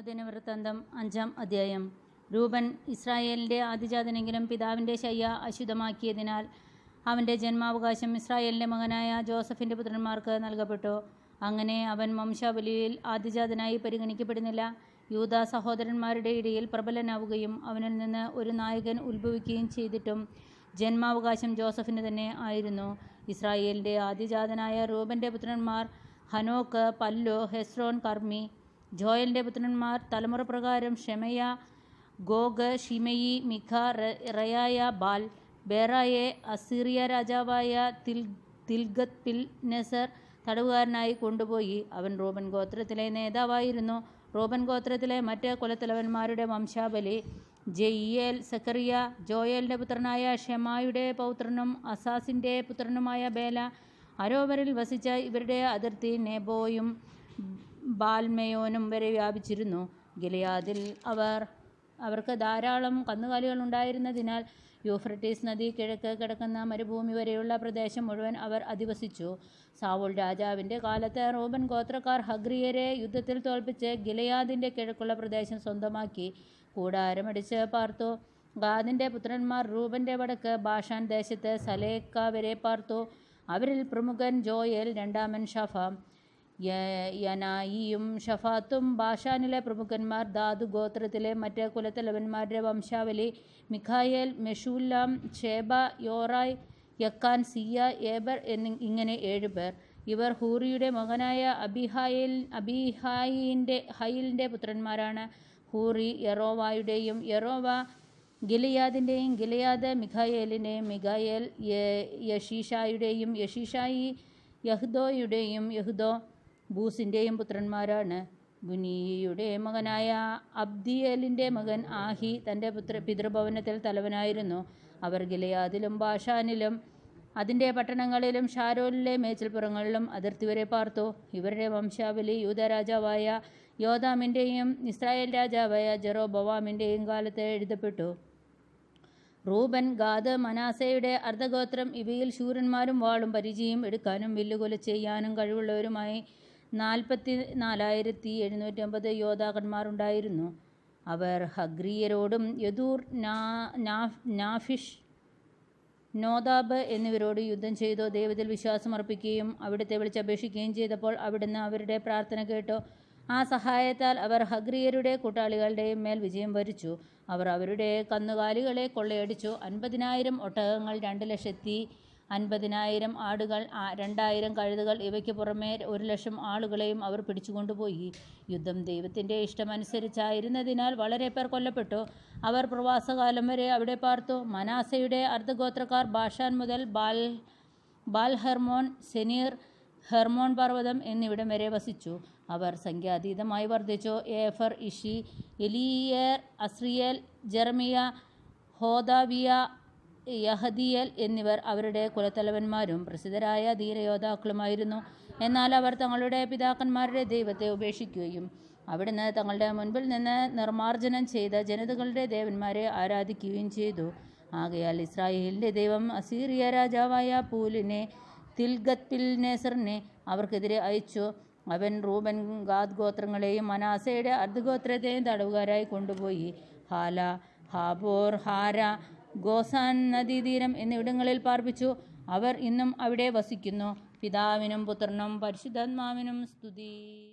ഒന്ന് ദിനവൃത്താന്തം അഞ്ചാം അധ്യായം. രൂപൻ ഇസ്രായേലിന്റെ ആദിജാതനെങ്കിലും പിതാവിന്റെ ശയ്യ അശുദ്ധമാക്കിയതിനാൽ അവന്റെ ജന്മാവകാശം ഇസ്രായേലിന്റെ മകനായ ജോസഫിന്റെ പുത്രന്മാർക്ക് നൽകപ്പെട്ടു. അങ്ങനെ അവൻ വംശാവലിയിൽ ആദിജാതനായി പരിഗണിക്കപ്പെടുന്നില്ല. യൂത സഹോദരന്മാരുടെ ഇടയിൽ പ്രബലനാവുകയും അവനിൽ നിന്ന് ഒരു നായകൻ ഉത്ഭവിക്കുകയും ചെയ്തിട്ടും ജന്മാവകാശം ജോസഫിന് തന്നെ ആയിരുന്നു. ഇസ്രായേലിന്റെ ആദിജാതനായ റൂബന്റെ പുത്രന്മാർ ഹനോക്ക് പല്ലോ ഹെസ്രോൻ കർമ്മി ജോയലിന്റെ പുത്രന്മാർ തലമുറ പ്രകാരം Shemaiah Gog Shimei Micah Reaiah Baal ബേറായെ Assyria രാജാവായ തിൽ തിൽഗത് പിൽ നെസർ തടവുകാരനായി കൊണ്ടുപോയി. അവൻ റോബൻ ഗോത്രത്തിലെ നേതാവായിരുന്നു. റോബൻ ഗോത്രത്തിലെ മറ്റ് കുലത്തലവന്മാരുടെ വംശാവലി ജെയ്യേൽ സക്കറിയ ജോയലിന്റെ പുത്രനായ ഷെമായുടെ പൗത്രനും അസാസിന്റെ പുത്രനുമായ ബേല. അരോവരിൽ വസിച്ച ഇവരുടെ അതിർത്തി നെബോയും ബാൽമയോനും വരെ വ്യാപിച്ചിരുന്നു. ഗിലയാദിൽ അവർ അവർക്ക് ധാരാളം കന്നുകാലികൾ ഉണ്ടായിരുന്നതിനാൽ യൂഫ്രട്ടീസ് നദി കിഴക്ക് കിടക്കുന്ന മരുഭൂമി വരെയുള്ള പ്രദേശം മുഴുവൻ അവർ അധിവസിച്ചു. സാവുൾ രാജാവിന്റെ കാലത്ത് റോബൻ ഗോത്രക്കാർ ഹഗ്രിയരെ യുദ്ധത്തിൽ തോൽപ്പിച്ച് ഗിലയാദിന്റെ കിഴക്കുള്ള പ്രദേശം സ്വന്തമാക്കി. കൂടാരമടിച്ച് പാർത്തു. ഗാദിന്റെ പുത്രന്മാർ റൂബന്റെ വടക്ക് ബാഷാൻ ദേശത്ത് സലേക്ക വരെ പാർത്തു. അവരിൽ പ്രമുഖൻ ജോയൽ രണ്ടാമൻ ഷഫാം. യനായിയും ഷഫാത്തും ബാഷാനിലെ പ്രമുഖന്മാർ ധാതു ഗോത്രത്തിലെ മറ്റ് കുലത്തലവന്മാരുടെ വംശാവലി Michael Meshullam Sheba Jorai Jacan Zia Eber എന്നി ഇങ്ങനെ ഏഴുപേർ ഇവർ ഹൂറിയുടെ മകനായ അബിഹായിൽ അബിഹായിന്റെ ഹയിലിന്റെ പുത്രന്മാരാണ്. ഹൂറി യറോവായുടെയും യറോവ ഗിലിയാദിന്റെയും ഗിലിയാദ് മിഖായേലിന്റെയും മിഖായേൽ യഷീഷായുടെയും യഷീഷായി യഹ്ദോയുടെയും യഹ്ദോ ബൂസിന്റെയും പുത്രന്മാരാണ്. ബുനിയുടെ മകനായ അബ്ദിയലിന്റെ മകൻ ആഹി തന്റെ പുത്ര പിതൃഭവനത്തിൽ തലവനായിരുന്നു. അവർ ഗിലയാദിലും ബാഷാനിലും അതിന്റെ പട്ടണങ്ങളിലും ഷാരോലിലെ മേച്ചിൽപ്പുറങ്ങളിലും അതിർത്തി വരെ പാർത്തു. ഇവരുടെ വംശാവലി യൂതരാജാവായ യോദാമിന്റെയും ഇസ്രായേൽ രാജാവായ ജെറോ ബവാമിന്റെയും കാലത്ത് എഴുതപ്പെട്ടു. റൂബൻ ഗാദ് മനാസയുടെ അർദ്ധഗോത്രം ഇവയിൽ ശൂരന്മാരും വാളും പരിചയം എടുക്കാനും വില്ലുകൊല ചെയ്യാനും കഴിവുള്ളവരുമായി നാൽപ്പത്തി നാലായിരത്തി എഴുന്നൂറ്റി അമ്പത് യോദ്ധാക്കന്മാരുണ്ടായിരുന്നു. അവർ ഹഗ്രിയരോടും യദൂർ നാഫിഷ് നോദാബ് എന്നിവരോട് യുദ്ധം ചെയ്തോ ദൈവത്തിൽ വിശ്വാസമർപ്പിക്കുകയും അവിടുത്തെ വിളിച്ചപേക്ഷിക്കുകയും ചെയ്തപ്പോൾ അവിടുന്ന് അവരുടെ പ്രാർത്ഥന കേട്ടോ. ആ സഹായത്താൽ അവർ ഹഗ്രിയരുടെ കൂട്ടാളികളുടെയും മേൽ വിജയം വരിച്ചു. അവർ അവരുടെ കന്നുകാലികളെ കൊള്ളയടിച്ചു. അൻപതിനായിരം ഒട്ടകങ്ങൾ രണ്ട് ലക്ഷത്തി അൻപതിനായിരം ആടുകൾ രണ്ടായിരം കഴുതുകൾ ഇവയ്ക്ക് പുറമേ ഒരു ലക്ഷം ആളുകളെയും അവർ പിടിച്ചുകൊണ്ടുപോയി. യുദ്ധം ദൈവത്തിന്റെ ഇഷ്ടമനുസരിച്ചായിരുന്നതിനാൽ വളരെ പേർ കൊല്ലപ്പെട്ടു. അവർ പ്രവാസകാലം വരെ അവിടെ പാർത്തു. മനാസയുടെ അർദ്ധഗോത്രക്കാർ ബാഷാൻ മുതൽ Baal Baal Hermon Senir Hermon പർവതം എന്നിവിടം വരെ വസിച്ചു. അവർ സംഖ്യാതീതമായി വർദ്ധിച്ചു. ഏഫർ ഇഷി എലിയർ അസ്രിയൽ ജെർമിയ ഹോദാവിയ യഹദിയൽ എന്നിവർ അവരുടെ കുലത്തലവന്മാരും പ്രസിദ്ധരായ ധീരയോദ്ധാക്കളുമായിരുന്നു. എന്നാൽ അവർ തങ്ങളുടെ പിതാക്കന്മാരുടെ ദൈവത്തെ ഉപേക്ഷിക്കുകയും അവിടുന്ന് തങ്ങളുടെ മുൻപിൽ നിന്ന് നിർമാർജനം ചെയ്ത ജനതകളുടെ ദേവന്മാരെ ആരാധിക്കുകയും ചെയ്തു. ആകയാൽ ഇസ്രായേലിന്റെ ദൈവം അസീറിയ രാജാവായ പൂലിനെ തിൽഗത് പിൽനേസറിനെ അവർക്കെതിരെ അയച്ചു. അവൻ റൂബൻ ഗാദ് ഗോത്രങ്ങളെയും മനാസയുടെ അർദ്ധഗോത്രത്തെയും തടവുകാരായി കൊണ്ടുപോയി. ഹാല ഹാബോർ ഹാര ഗോസാൻ നദീതീരം എന്നിവിടങ്ങളിൽ പാർപ്പിച്ചു. അവർ ഇന്നും അവിടെ വസിക്കുന്നു. പിതാവിനും പുത്രനും പരിശുദ്ധാത്മാവിനും സ്തുതി.